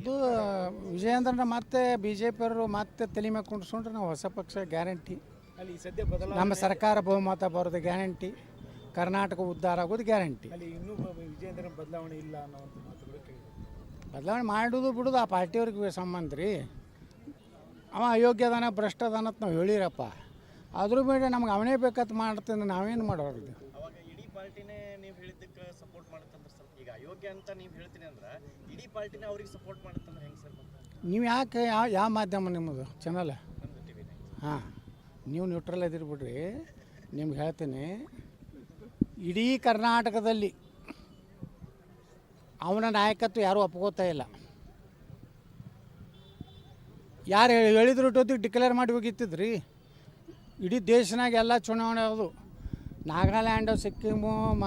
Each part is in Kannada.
ಅದು ವಿಜಯೇಂದ್ರನ ಮತ್ತೆ ಬಿ ಜೆ ಪಿಯವರು ಮತ್ತೆ ತಲೆ ಮೇಲೆ ಕುಂಡ್ಸ್ಕೊಂಡ್ರೆ ನಾವು ಹೊಸ ಪಕ್ಷ ಗ್ಯಾರಂಟಿ. ಅಲ್ಲಿ ಸದ್ಯ ಬದಲಾವಣೆ ನಮ್ಮ ಸರ್ಕಾರ ಬಹುಮತ ಬರೋದು ಗ್ಯಾರಂಟಿ. ಕರ್ನಾಟಕ ಉದ್ಧಾರ ಆಗೋದು ಗ್ಯಾರಂಟಿ. ಅಲ್ಲಿ ಇನ್ನೂ ಬ- ವಿಜಯೇಂದ್ರನ ಬದಲಾವಣೆ ಇಲ್ಲ ಅನ್ನೋವಂಥ ಮಾತುಗಳು ಕೇಳಿದೆ ಬದಲಾವಣೆ ಮಾಡೋದು ಬಿಡೋದು ಆ ಪಾರ್ಟಿಯವ್ರಿಗೆ ಸಂಬಂಧ ರೀ. ಅವ ಅಯೋಗ್ಯದಾನ ಭ್ರಷ್ಟದಾನ ಅಂತ ನಾವು ಹೇಳಿರಪ್ಪ. ಅದ್ರ ಮೇಲೆ ನಮ್ಗೆ ಅವನೇ ಬೇಕಂತ ಮಾಡ್ತೀನಿ ನಾವೇನು ಮಾಡೋರು ಅವಾಗ ಇಡೀ ಪಾರ್ಟಿನೇ ನೀವು ಹೇಳಿದ್ದಕ್ಕೆ ಸಪೋರ್ಟ್ ಮಾಡುತ್ತಂದ್ರೆ ಸ್ವಲ್ಪ ಈಗ ಅಯೋಗ್ಯ ಅಂತ ನೀವು ಹೇಳ್ತೀನಿ ಅಂದ್ರೆ ಇಡೀ ಪಾರ್ಟಿನೇ ಅವ್ರಿಗೆ ಸಪೋರ್ಟ್ ಮಾಡುತ್ತಂದ್ರೆ ಹೆಂಗೆ ಸರ್ ನೀವು ಯಾಕೆ ಯಾವ ಯಾವ ಮಾಧ್ಯಮ ನಿಮ್ಮದು ಚಾನಲ್ ಹಾಂ ನೀವು ನ್ಯೂಟ್ರಲ್ ಇದ್ದೀರಿ ಬಿಡ್ರಿ. ನಿಮ್ಗೆ ಹೇಳ್ತೀನಿ ಇಡೀ ಕರ್ನಾಟಕದಲ್ಲಿ ಅವನ ನಾಯಕತ್ವ ಯಾರೂ ಒಪ್ಕೋತಾ ಇಲ್ಲ. ಯಾರು ಹೇಳಿ ಹೇಳಿದ್ರು ಟೊತ್ತಿಗೆ ಡಿಕ್ಲೇರ್ ಮಾಡಿ ಹೋಗಿತ್ತಿದ್ರಿ? ಇಡೀ ದೇಶನಾಗ ಎಲ್ಲ ಚುನಾವಣೆ ಅದು. ನಾಗಾಲ್ಯಾಂಡು, ಸಿಕ್ಕಿಮು, ಮ,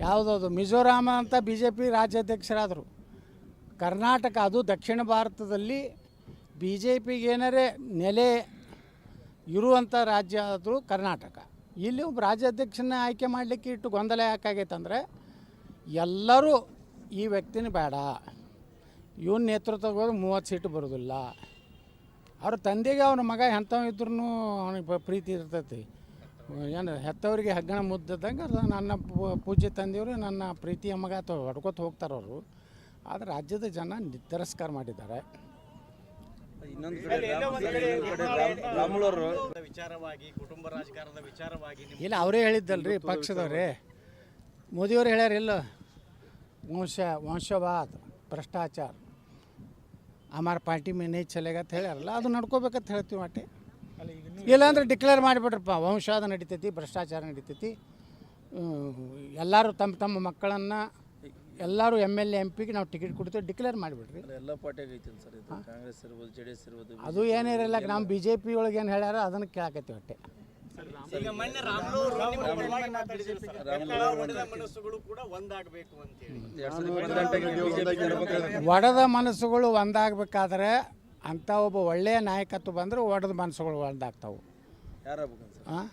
ಯಾವುದದು, ಮಿಜೋರಾಮ ಅಂತ ಬಿ ಜೆ ಪಿ ರಾಜ್ಯಾಧ್ಯಕ್ಷರಾದರು. ಕರ್ನಾಟಕ ಅದು ದಕ್ಷಿಣ ಭಾರತದಲ್ಲಿ ಬಿ ಜೆ ಪಿಗೇನರೇ ನೆಲೆ ಇರುವಂಥ ರಾಜ್ಯ ಆದರೂ ಕರ್ನಾಟಕ. ಇಲ್ಲಿ ಒಬ್ಬ ರಾಜ್ಯಾಧ್ಯಕ್ಷನ ಆಯ್ಕೆ ಮಾಡಲಿಕ್ಕೆ ಇಟ್ಟು ಗೊಂದಲ ಯಾಕಾಗೈತೆ ಅಂದರೆ ಎಲ್ಲರೂ ಈ ವ್ಯಕ್ತಿನ ಬೇಡ. ಇವನ್ ನೇತೃತ್ವದ ಮೂವತ್ತು ಸೀಟು ಬರೋದಿಲ್ಲ. ಅವ್ರ ತಂದೆಗೆ ಅವನ ಮಗ ಎಂಥವ್ ಇದ್ರೂ ಅವನಿಗೆ ಪ್ರೀತಿ ಇರ್ತೈತಿ. ಏನು ಹೆತ್ತವರಿಗೆ ಹಗ್ಗಣ ಮುದ್ದಿದ್ದಂಗೆ ಅದು ನನ್ನ ಪೂಜೆ ಪೂಜ್ಯ ತಂದೆಯವರು ನನ್ನ ಪ್ರೀತಿಯ ಮಗ ಅಥವಾ ಹೊಡ್ಕೊತ ಹೋಗ್ತಾರೆ ಅವರು. ಆದರೆ ರಾಜ್ಯದ ಜನ ತಿರಸ್ಕಾರ ಮಾಡಿದ್ದಾರೆ. ಇನ್ನೊಂದು ಕಡೆ ರಾಮುಲವರು ವಿಚಾರವಾಗಿ ಕುಟುಂಬ ರಾಜಕಾರಣದ ವಿಚಾರವಾಗಿ ಇಲ್ಲ ಅವರೇ ಹೇಳಿದ್ದಲ್ರಿ ಪಕ್ಷದವ್ರೆ. ಮೋದಿಯವರು ಹೇಳ್ಯಾರ ಇಲ್ಲ ವಂಶ ವಂಶವಾದ ಭ್ರಷ್ಟಾಚಾರ. ಅಮಾರ ಪಾರ್ಟಿ ಮೇ ನೈ ಚಲೆಗ ಅಂತ ಹೇಳ್ಯಾರಲ್ಲ ಅದು ನಡ್ಕೋಬೇಕಂತ ಹೇಳ್ತೀವಿ ಮಾಟಿ ಅಲ್ಲಿ ಇಲ್ಲಾಂದ್ರೆ ಡಿಕ್ಲೇರ್ ಮಾಡಿಬಿಟ್ರಪ್ಪ ವಂಶವಾದ ನಡೀತೈತಿ ಭ್ರಷ್ಟಾಚಾರ ನಡೀತೈತಿ. ಎಲ್ಲರೂ ತಮ್ಮ ತಮ್ಮ ಮಕ್ಕಳನ್ನು ಎಲ್ಲರೂ ಎಂ ಎಲ್ ಎ ಎಂ ಪಿಗೆ ನಾವು ಟಿಕೆಟ್ ಕೊಡ್ತೀವಿ ಡಿಕ್ಲೇರ್ ಮಾಡಿಬಿಡ್ರಿ. ಎಲ್ಲ ಪಾರ್ಟಿಯಾಗ ಐತಿ ಸರ್ ಇದು? ಕಾಂಗ್ರೆಸ್ ಇರ್ಬೋದು ಜೆ ಡಿ ಎಸ್ ಇರ್ಬೋದು ಅದು ಏನಿರಲ್ಲ ನಮ್ಮ ಬಿ ಜೆ ಪಿ ಒಳಗೆ ಏನು ಹೇಳ್ಯಾರ ಅದನ್ನು ಕೇಳಕತ್ತೀವಿ ಹೊಟ್ಟೆ. ಒಡೆದ ಮನಸ್ಸುಗಳು ಒಂದಾಗಬೇಕಾದ್ರೆ ಅಂಥ ಒಬ್ಬ ಒಳ್ಳೆಯ ನಾಯಕತ್ವ ಬಂದರೆ ಒಡೆದ ಮನಸ್ಸುಗಳು ಯಾರಾಗ್ಬೇಕು ಹಾಂ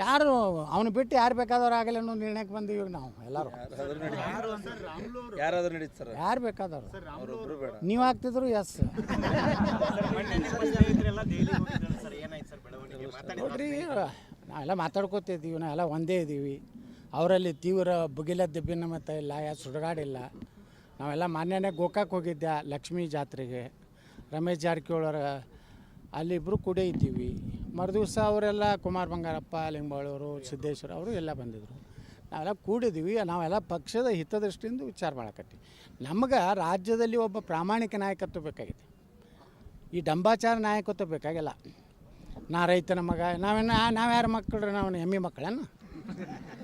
ಯಾರು ಅವನು ಬಿಟ್ಟು ಯಾರು ಬೇಕಾದವ್ರು ಆಗಲಿ ಅನ್ನೋ ನಿರ್ಣಯಕ್ಕೆ ಬಂದೀವಿ ಈಗ ನಾವು ಎಲ್ಲರೂ. ಯಾರಾದ್ರೂ ನಡೀತು ಯಾರಾದ್ರೂ ನಡೀತು ಸರ್ ಯಾರು ಬೇಕಾದವ್ರು? ಅವರೊಬ್ರು ಬೇಡ. ನೀವು ಆಗ್ತಿದ್ರು ಎಸ್ ನೋಡ್ರಿ ನಾವೆಲ್ಲ ಮಾತಾಡ್ಕೋತಿದ್ದೀವಿ ನಾವೆಲ್ಲ ಒಂದೇ ಇದ್ದೀವಿ ಅವರಲ್ಲಿ ತೀವ್ರ ಬುಗಿಲ ದಿಬ್ಬಿನ ಮತ್ತೆ ಇಲ್ಲ ಯಾ ಸುಡುಗಾಡಿಲ್ಲ. ನಾವೆಲ್ಲ ಮಾನ್ಯನೇ ಗೋಕಾಕ್ ಹೋಗಿದ್ದೆ ಲಕ್ಷ್ಮೀ ಜಾತ್ರೆಗೆ? ರಮೇಶ್ ಜಾರಕಿಹೊಳರ ಅಲ್ಲಿಬ್ಬರು ಕೂಡೇ ಇದ್ದೀವಿ. ಮರುದಿವಸ ಅವರೆಲ್ಲ ಕುಮಾರ್ ಬಂಗಾರಪ್ಪ ಲಿಂಬಾಳವರು ಸಿದ್ದೇಶ್ವರ ಅವರು ಎಲ್ಲ ಬಂದಿದ್ದರು ನಾವೆಲ್ಲ ಕೂಡಿದ್ದೀವಿ. ನಾವೆಲ್ಲ ಪಕ್ಷದ ಹಿತದೃಷ್ಟಿಯಿಂದ ವಿಚಾರ ಮಾಡಕತ್ತೀವಿ. ನಮ್ಗೆ ರಾಜ್ಯದಲ್ಲಿ ಒಬ್ಬ ಪ್ರಾಮಾಣಿಕ ನಾಯಕತ್ವ ಬೇಕಾಗಿದೆ. ಈ ಡಂಬಾಚಾರ ನಾಯಕತ್ವ ಬೇಕಾಗಿಲ್ಲ. ನಾ ರೈತನ ಮಗ ನಾವೇನು ನಾವು ಯಾರ ರೀ ನಾವು ಎಮ್ಮಿ ಮಕ್ಕಳೇನು?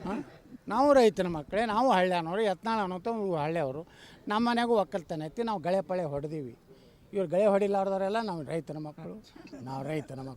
ಹಾಂ? ನಾವು ರೈತನ ಮಕ್ಕಳೇ, ನಾವು ಹಳ್ಳ್ಯಾನವ್ರು ಯತ್ನಾಳ್ ಅನ್ನೋತ ಹಳ್ಳಿಯವರು. ನಮ್ಮ ಮನೆಗೂ ಒಕ್ಕಲ್ತನ ಐತಿ. ನಾವು ಗಳೆ ಪಳೆ ಹೊಡೆದೀವಿ. ಇವ್ರು ಗಳೆ ಹೊಡಿಲಾರ್ದವರೆಲ್ಲ ನಾವು ರೈತನ ಮಕ್ಕಳು. ನಾವು ರೈತನ ಮಕ್ಕಳು.